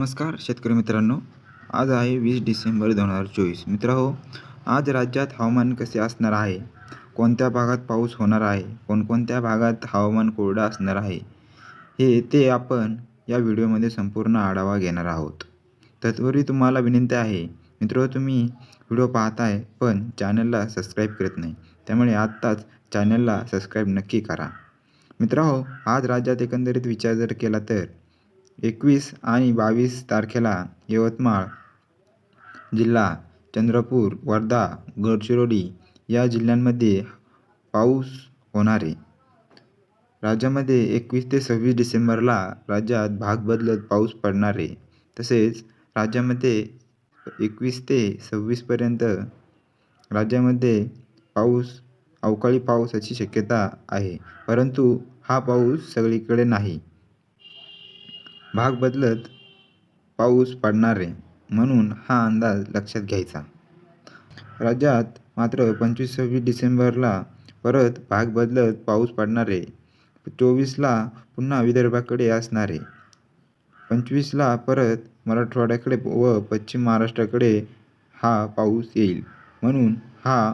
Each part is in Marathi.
नमस्कार शेतकरी मित्रांनो. आज आहे वीस डिसेंबर दोन हजार चोवीस. मित्र आज राज्यात हवामान कसे असणार आहे? कोणत्या भागात पाऊस होणार आहे? कोणकोणत्या भागात हवामान कोरडं असणार आहे? हे ते आपण या व्हिडिओमध्ये संपूर्ण आढावा घेणार आहोत. तत्पूर्वी तुम्हाला विनंती आहे मित्र तुम्ही व्हिडिओ पाहताय पण चॅनलला सबस्क्राईब करत नाही त्यामुळे आत्ताच चॅनलला सबस्क्राईब नक्की करा. मित्र आज राज्यात एकंदरीत विचार जर केला तर एकवीस आणि बावीस तारखेला यवतमाळ जिल्हा चंद्रपूर वर्धा गडचिरोली या जिल्ह्यांमध्ये पाऊस होणार आहे. राज्यामध्ये एकवीस ते सव्वीस डिसेंबरला राज्यात भाग बदलत पाऊस पडणार आहे. तसेच राज्यामध्ये एकवीस ते सव्वीसपर्यंत राज्यामध्ये पाऊस अवकाळी पावसाची शक्यता आहे. परंतु हा पाऊस सगळीकडे नाही. भाग बदलत पाऊस पडणार आहे म्हणून हा अंदाज लक्षात घ्यायचा. राज्यात मात्र पंचवीस सव्वीस डिसेंबरला परत भाग बदलत पाऊस पडणार आहे चोवीसला पुन्हा विदर्भाकडे असणार आहे पंचवीसला परत मराठवाड्याकडे व पश्चिम महाराष्ट्राकडे हा पाऊस येईल म्हणून हा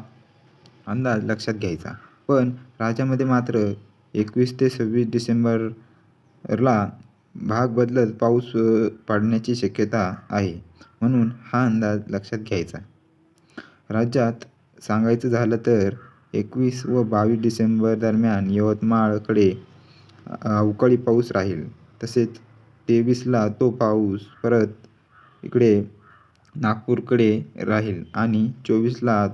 अंदाज लक्षात घ्यायचा. पण राज्यामध्ये मात्र एकवीस ते सव्वीस डिसेंबरला भाग बदलत पाऊस पडण्याची शक्यता आहे म्हणून हा अंदाज लक्षात घ्यायचा. राज्यात सांगायचं झालं तर एकवीस व बावीस डिसेंबर दरम्यान यवतमाळकडे अवकाळी पाऊस राहील. तसेच तेवीसला तो पाऊस परत इकडे नागपूरकडे राहील आणि चोवीसला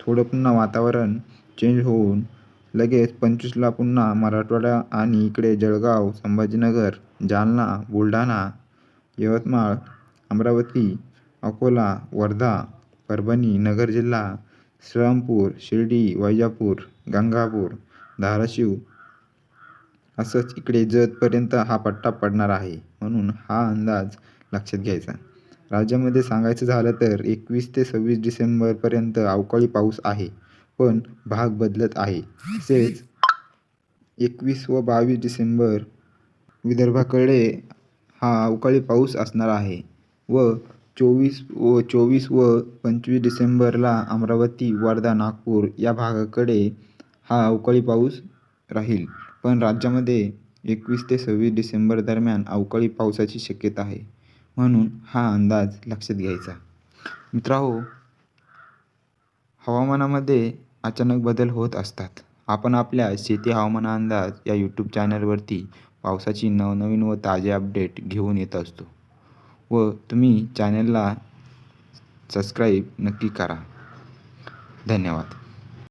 थोडं पुन्हा वातावरण चेंज होऊन लगेच पंचवीसला पुन्हा मराठवाडा आणि इकडे जळगाव संभाजीनगर जालना बुलढाणा यवतमाळ अमरावती अकोला वर्धा परभणी नगर जिल्हा श्रीरामपूर शिर्डी वैजापूर गंगापूर धाराशिव असंच इकडे जतपर्यंत हा पट्टा पडणार आहे म्हणून हा अंदाज लक्षात घ्यायचा. राज्यामध्ये सांगायचं झालं तर एकवीस ते सव्वीस डिसेंबरपर्यंत अवकाळी पाऊस आहे. पण भाग बदलत आहे. तसेच एकवीस व बावीस डिसेंबर विदर्भाकडे हा अवकाळी पाऊस असणार आहे व चोवीस व चोवीस व पंचवीस डिसेंबरला अमरावती वर्धा नागपूर या भागाकडे हा अवकाळी पाऊस राहील. पण राज्यामध्ये एकवीस ते सव्वीस डिसेंबर दरम्यान अवकाळी पावसाची शक्यता आहे. म्हणून हा अंदाज लक्षात घ्यायचा. मित्रांनो हवामानामध्ये अचानक बदल होत असतात. आपण आपल्या शेती हवामान अंदाज या यूट्यूब चॅनलवरती पावसाची नवनवीन व ताजे अपडेट घेऊन येत असतो. व तुम्ही चॅनलला सबस्क्राईब नक्की करा. धन्यवाद.